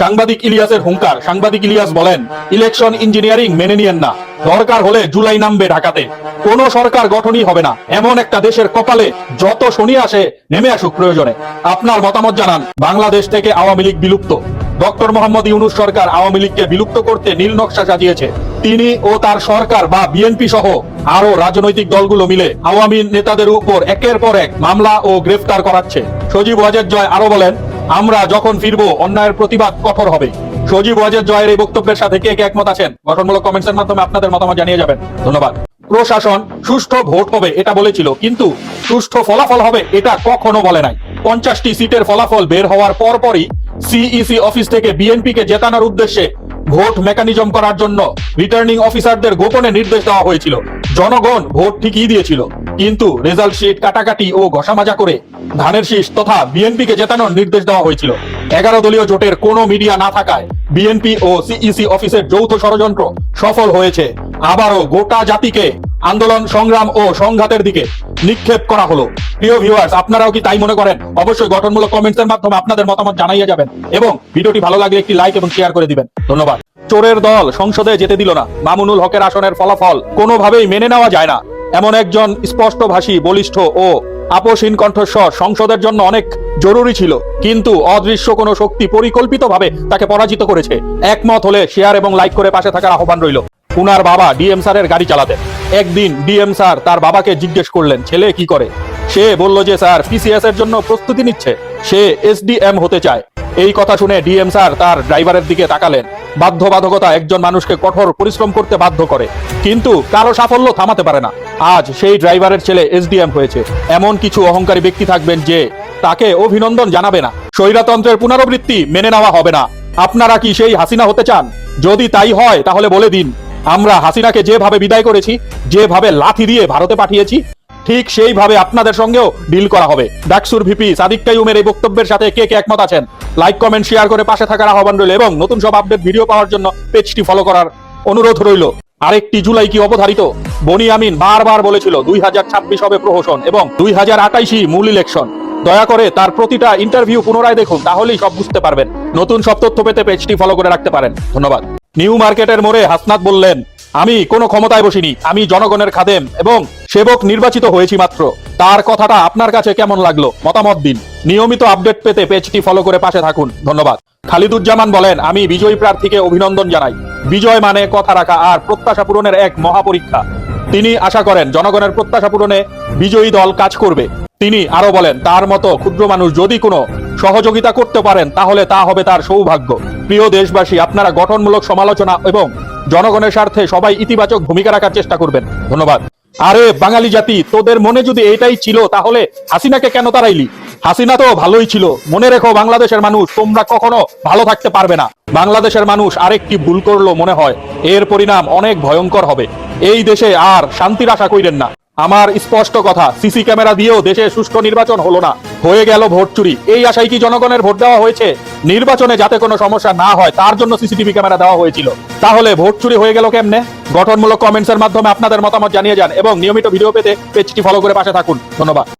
সাংবাদিক ইলিয়াসের হুঙ্কার, সাংবাদিক ইলিয়াস বলেন, ইলেকশন ইঞ্জিনিয়ারিং মেনে নিয়েন না। দরকার হলে জুলাই নামবে ঢাকাতে। কোন সরকার গঠনই হবে না। এমন একটা দেশের কপালে যত শনি আসে, নেমে আসুক প্রয়োজনে। আপনার মতামত জানান। বাংলাদেশ থেকে আওয়ামী লীগ বিলুপ্ত। ডক্টর মোহাম্মদ ইউনুস সরকার আওয়ামী লীগকে বিলুপ্ত করতে নীল নকশা সাজিয়েছে। তিনি ও তার সরকার বা বিএনপি সহ আরও রাজনৈতিক দলগুলো মিলে আওয়ামী নেতাদের উপর একের পর এক মামলা ও গ্রেফতার করাচ্ছে। সজীব ওয়াজেদ জয় আরও বলেন আমরা যখন ফিরবো, অন্যায়ের প্রতিবাদ কঠোর হবে। সজীব ওয়াজেদ জয়ের এই বক্তব্যের সাথে কে কে একমত আছেন? গঠনমূলক কমেন্টসের মাধ্যমে আপনাদের মতামত জানিয়ে যাবেন। ধন্যবাদ। প্রশাসন সুষ্ঠু ভোট হবে, এটা বলেছিল, কিন্তু সুষ্ঠু ফলাফল হবে, এটা কখনো বলে নাই। পঞ্চাশটি সিটের ফলাফল বের হওয়ার পরপরই সিইসি অফিস থেকে বিএনপি কে জেতানোর উদ্দেশ্যে ভোট মেকানিজম করার জন্য রিটার্নিং অফিসারদের গোপনে নির্দেশ দেওয়া হয়েছিল। জনগণ ভোট ঠিকই দিয়েছিল, কিন্তু রেজাল্ট শিট কাটাকাটি ও ঘষামাজা করে ধানের শীষ তথা বিএনপি কে জেতানোর নির্দেশ দেওয়া হয়েছিল। এগারো দলীয় জোটের কোনো মিডিয়া না থাকায় বিএনপি ও সিইসি অফিসের যৌথ ষড়যন্ত্র সফল হয়েছে। আবারও গোটা জাতিকে আন্দোলন, সংগ্রাম ও সংঘাতের দিকে নিক্ষেপ করা হলো। প্রিয় ভিউয়ার্স আপনারাও কি তাই মনে করেন? অবশ্যই গঠনমূলক কমেন্টসের মাধ্যমে আপনাদের মতামত জানাইয়া যাবেন এবং ভিডিওটি ভালো লাগলে একটি লাইক এবং শেয়ার করে দিবেন। ধন্যবাদ। চোরের দল সংসদে যেতে দিল না। মামুনুল হকের আসনের ফলাফল কোনোভাবেই মেনে নেওয়া যায় না। এমন একজন স্পষ্টভাষী, বলিষ্ঠ ও আপোষহীন কণ্ঠস্বর সংসদের জন্য অনেক জরুরি ছিল। কিন্তু অদৃশ্য কোনো শক্তি পরিকল্পিতভাবে তাকে পরাজিত করেছে। একমত হলে শেয়ার এবং লাইক করে পাশে থাকার আহ্বান রইল। উনার বাবা ডিএম স্যারের গাড়ি চালাতেন। একদিন ডিএম স্যার তার বাবাকে জিজ্ঞেস করলেন, ছেলে কি করে? সে বলল যে, স্যার পিসিএস এর জন্য প্রস্তুতি নিচ্ছে। সে এসডিএম হতে চায়। এই কথা শুনে ডিএম স্যার তার ড্রাইভারের দিকে তাকালেন। বাধ্যবাধকতা, একজন মানুষকে কঠোর পরিশ্রম করতে বাধ্য করে। কিন্তু কারও সাফল্য থামাতে পারে না। আজ সেই ড্রাইভারের ছেলে এসডিএম হয়েছে। এমন কিছু অহংকারী ব্যক্তি থাকবেন যে তাকে অভিনন্দন জানাবে না। স্বৈরাতন্ত্রের পুনরাবৃত্তি মেনে নেওয়া হবে না। আপনারা কি সেই হাসিনা হতে চান? যদি তাই হয়, তাহলে বলে দিন। আমরা হাসিনাকে যেভাবে বিদায় করেছি, যেভাবে লাথি দিয়ে ভারতে পাঠিয়েছি ঠিক সেইভাবে আপনাদের সঙ্গেও ডিল করা হবে। ডাকসুর ভিপি সাদিক কাইউমের এই বক্তব্যের সাথে কে কে একমত আছেন? লাইক কমেন্ট শেয়ার করে পাশে থাকার আহ্বান রইল এবং নতুন সব আপডেট ভিডিও পাওয়ার জন্য পেজটি ফলো করার অনুরোধ রইল। আরেকটি জুলাই কি অবধারিত? বনি আমিন বারবার বলেছিল দুই হাজার ছাব্বিশ হবে প্রহসন এবং দুই হাজার আটাইশই মূল ইলেকশন দয়া করে তার প্রতিটা ইন্টারভিউ পুনরায় দেখুন, তাহলেই সব বুঝতে পারবেন। নতুন সব তথ্য পেতে পেজটি ফলো করে রাখতে পারেন। ধন্যবাদ। নিউ মার্কেটের মোড়ে হাসনাত বললেন, আমি কোনো ক্ষমতায় বসিনি, আমি জনগণের খাদেম এবং সেবক নির্বাচিত হয়েছি মাত্র। তার কথাটা আপনার কাছে কেমন লাগল? মতামত দিন। নিয়মিত আপডেট পেতে পেজটি ফলো করে পাশে থাকুন। ধন্যবাদ। খালিদুজ্জামান বলেন, আমি বিজয়ী প্রার্থীকে অভিনন্দন জানাই। বিজয় মানে কথা রাখা আর প্রত্যাশা পূরণের এক মহাপরীক্ষা। তিনি আশা করেন, জনগণের প্রত্যাশা পূরণে বিজয়ী দল কাজ করবে। তিনি আরও বলেন, তার মতো ক্ষুদ্র মানুষ যদি কোনো সহযোগিতা করতে পারেন, তাহলে তা হবে তার সৌভাগ্য। প্রিয় দেশবাসী, আপনারা গঠনমূলক সমালোচনা এবং জনগণের স্বার্থে সবাই ইতিবাচক ভূমিকা রাখার চেষ্টা করবেন। ধন্যবাদ। আরে বাঙালি জাতি, তোদের মনে যদি এটাই ছিল, তাহলে হাসিনাকে কেন তারাইলি হাসিনা তো ভালোই ছিল। মনে রেখো বাংলাদেশের মানুষ তোমরা কখনো ভালো থাকতে পারবে না। বাংলাদেশের মানুষ আরেকটি ভুল করল মনে হয়। এর পরিণাম অনেক ভয়ঙ্কর হবে। এই দেশে আর শান্তির আশা কইরেন না। আমার স্পষ্ট কথা, সিসি ক্যামেরা দিয়েও দেশে সুষ্ঠু নির্বাচন হলো না। হয়ে গেল ভোট চুরি। এই আশায় কি জনগণের ভোট দেওয়া হয়েছে? নির্বাচনে যাতে কোনো সমস্যা না হয়, তার জন্য সিসিটিভি ক্যামেরা দেওয়া হয়েছিল। তাহলে ভোট চুরি হয়ে গেল কেমনে? গঠনমূলক কমেন্টসের মাধ্যমে আপনাদের মতামত জানিয়ে যান এবং নিয়মিত ভিডিও পেতে পেজটি ফলো করে পাশে থাকুন। ধন্যবাদ।